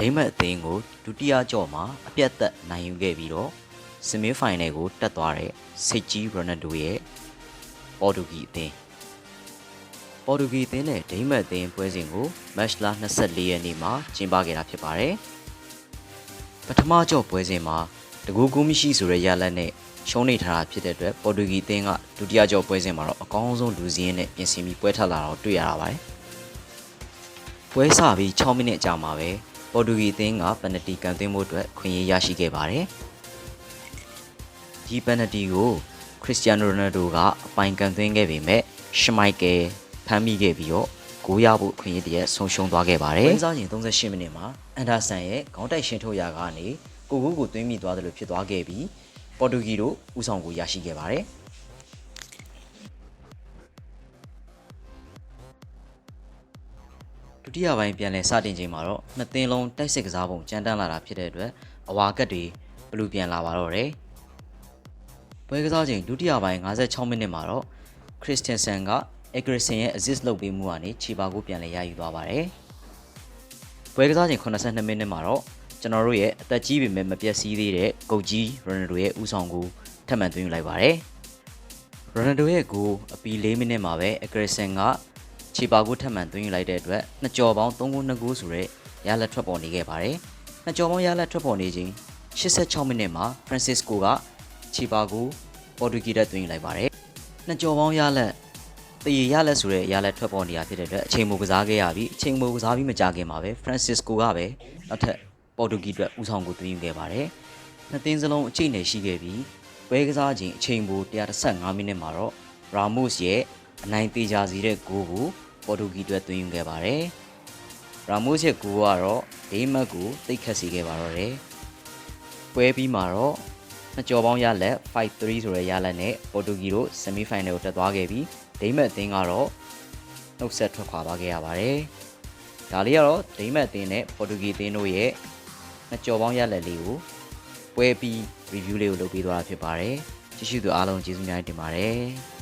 ဒိမတ်အသင်းကိုဒုတိယကြော့မှာအပြတ်သက်နိုင်ယူခဲ့ပြီးတော့ဆီမီဖိုင်နယ်ကိုတက်သွားတဲ့စိတ်ကြီးရိုနယ်ဒိုရဲ့ပေါ်တူဂီအသင်းပေါ်တူဂီအသင်းနဲ့ဒိမတ်အသင်းပွဲစဉ်ကိုမတ်လ24ရက်နေ့မှာကျင်းပခဲ့တာဖြစ်ပါတယ်ပထမကြော့ပွဲစဉ်မှာတကူကူမရှိဆိုတဲ့ရလဒ်နဲ့ရှုံးနေထားတာဖြစ်တဲ့အတွက်ပေါ်တူဂီအသင်းကဒုတိယကြော့ပွဲစဉ်မှာတော့အကောင်းဆုံးလူစည်းရင်းနဲ့ပြင်ဆင်ပြီးပွဲထွက်လာတော့တွေ့ရတာပါတယ်ပွဲစပြီး6မိနစ်အကြာမှာပဲ ပေါ်တူဂီအသင်းကပယ်နတီကန်သွင်းမှုအတွက်ခွင့်ရရရှိခဲ့ပါတယ်ဒီပယ်နတီကိုခရစ္စတီယာနိုရိုနယ်ဒိုကအပိုင်ကန်သွင်းခဲ့ပေမဲ့ရှမိုက်ကယ်ဖမ်းမိခဲ့ပြီးတော့ဂိုးရဖို့ခွင့်ရတရက်ဆုံးရှုံးသွားခဲ့ပါတယ်။ပွဲစားချိန်38မိနစ်မှာအန်ဒါဆန်ရဲ့ခေါင်းတိုက်ရှင်ထုတ်ရာကနေကိုကူကိုသွင်းမိသွားတယ်လို့ဖြစ်သွားခဲ့ပြီးပေါ်တူဂီတို့ဥဆောင်ကိုရရှိခဲ့ပါတယ်။ ဒုတိယပိုင်းပြန်လည်စတင်ချိန်မှာတော့နှစ်သင်းလုံးတိုက်စစ်ကစားပုံကြမ်းတမ်းလာတာဖြစ်တဲ့အတွက်အဝါကက်တွေဘလူပြန်လာပါတော့တယ်။ပွဲကစားချိန်ဒုတိယပိုင်း56မိနစ်မှာတော့ခရစ်စတန်ဆန်ကအက်ဂရစ်ဆန်ရဲ့ assist လုပ်ပေးမှုကနေခြေပါကိုပြန်လည်ရယူသွားပါတယ်။ပွဲကစားချိန်82မိနစ်မှာတော့ကျွန်တော်တို့ရဲ့အသက်ကြီးပေမဲ့မပြတ်စည်းသေးတဲ့ဂုတ်ကြီးရိုနယ်ဒိုရဲ့ဥဆောင်ကိုထပ်မံသွင်းယူလိုက်ပါတယ်။ရိုနယ်ဒိုရဲ့ဂိုးအပီ၄မိနစ်မှာပဲအက်ဂရစ်ဆန်က ခြေပါကိုထပ်မံသွင်းယူလိုက်တဲ့အတွက်နှစ်ကြော်ပေါင်း3ဂိုး2ဂိုးဆိုတဲ့ရလက်ထွက်ပေါ်နေခဲ့ပါတယ်။နှစ်ကြော်ပေါင်းရလက်ထွက်ပေါ်နေချိန်86မိနစ်မှာ Francisco ကခြေပါကိုပေါ်တူဂီတက်သွင်းယူလိုက်ပါတယ်။နှစ်ကြော်ပေါင်းရလက်တည်ရလက်ဆိုတဲ့ရလက်ထွက်ပေါ်နေတာဖြစ်တဲ့အတွက်အချိန်မိုကစားခဲ့ရပြီးအချိန်မိုကစားပြီးမကြခင်မှာပဲ Francisco ကပဲနောက်ထပ်ပေါ်တူဂီအတွက်ဦးဆောင်ကိုသွင်းယူခဲ့ပါတယ်။နှစ်သင်းစလုံးအချိန်နဲ့ရှိခဲ့ပြီးပွဲကစားချိန်အချိန်ပို135မိနစ်မှာတော့ Ramos ရဲ့ အနိုင်သေးကြစီတဲ့ဂိုးကိုပေါ်တူဂီအတွက်သွင်းယူခဲ့ပါတယ်။ Ramos ရဲ့ဂိုးကတော့ဒေးမတ်ကိုတိတ်ခတ်စေခဲ့ပါတော့တယ်။ပွဲပြီးမှာတော့နှစ်ကြော်ပေါင်းရလက်5-3ဆိုတဲ့ရလက်နဲ့ပေါ်တူဂီတို့ဆီမီဖိုင်နယ်ကိုတက်သွားခဲ့ပြီးဒိမတ်အသင်းကတော့နှုတ်ဆက်ထွက်ခွာသွားခဲ့ရပါတယ်။ဒါလေးကတော့ဒိမတ်အသင်းနဲ့ပေါ်တူဂီအသင်းတို့ရဲ့နှစ်ကြော်ပေါင်းရလက်လေးကိုပွဲပြီး review လေးကိုလုပ်ပေးသွားတာဖြစ်ပါတယ်။ကြည့်ရှုသူအားလုံးကျေးဇူးများတင်ပါတယ်။